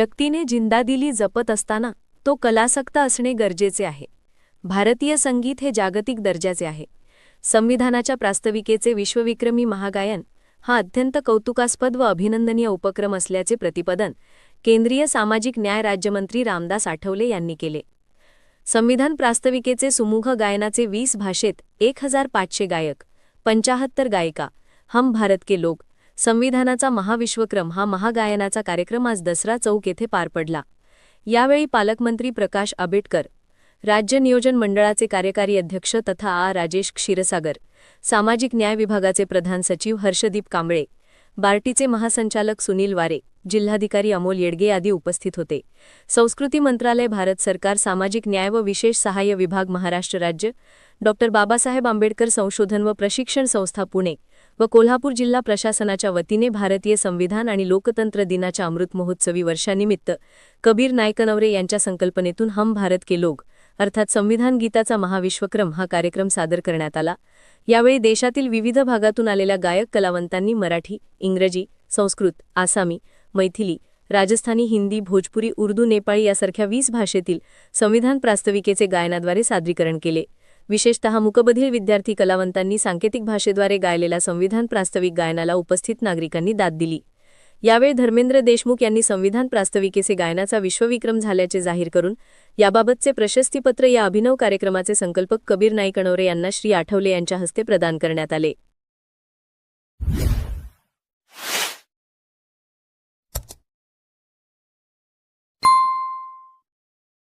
व्यक्तीने जिंदादिली जपत असताना तो कलासक्त असणे गरजेचे आहे. भारतीय संगीत हे जागतिक दर्जाचे आहे. संविधानाच्या प्रास्ताविकेचे विश्वविक्रमी महागायन हा अत्यंत कौतुकास्पद व अभिनंदनीय उपक्रम असल्याचे प्रतिपादन केंद्रीय सामाजिक न्याय राज्यमंत्री रामदास आठवले यांनी केले. संविधान प्रास्ताविकेचे सुमुख गायनाचे वीस भाषेत एक हजार पाचशे गायक पंचाहत्तर गायिका हम भारत के लोक संविधानाचा महाविश्वक्रम हा महागायनाचा कार्यक्रम आज दसरा चौक येथे पार पडला. यावेळी पालकमंत्री प्रकाश आंबेडकर राज्य नियोजन मंडळाचे कार्यकारी अध्यक्ष तथा आ. राजेश क्षीरसागर सामाजिक न्याय विभागाचे प्रधान सचिव हर्षदीप कांबळे बार्टीचे महासंचालक सुनील वारे जिल्हाधिकारी अमोल येडगे आदी उपस्थित होते. संस्कृती मंत्रालय भारत सरकार सामाजिक न्याय व विशेष सहाय्य विभाग महाराष्ट्र राज्य डॉ. बाबासाहेब आंबेडकर संशोधन व प्रशिक्षण संस्था पुणे व कोल्हापूर जिल्हा प्रशासनाच्या वतीने भारतीय संविधान आणि लोकतंत्र दिनाच्या अमृत महोत्सवी वर्षानिमित्त कबीर नायकनवरे यांच्या संकल्पनेतून हम भारत के लोग अर्थात संविधान गीताचा महाविश्वक्रम हा कार्यक्रम सादर करण्यात आला. यावेळी देशातील विविध भागातून आलेल्या गायक कलावंतांनी मराठी इंग्रजी संस्कृत आसामी मैथिली राजस्थानी हिंदी भोजपुरी उर्दू नेपाळी यासारख्या वीस भाषेतील संविधान प्रास्तविकेचे गायनाद्वारे सादरीकरण केले. विशेषतः मुकबधीर विद्यार्थी कलावंतांनी सांकेतिक भाषेद्वारे गायलेल्या संविधान प्रास्ताविक गायनाला उपस्थित नागरिकांनी दाद दिली. यावेळी धर्मेंद्र देशमुख यांनी संविधान प्रास्ताविकेचे गायनाचा विश्वविक्रम झाल्याचे जाहीर करून याबाबतचे प्रशस्तीपत्र या अभिनव कार्यक्रमाचे संकल्पक कबीर नाईकणवरे यांना श्री आठवले यांच्या हस्ते प्रदान करण्यात आले.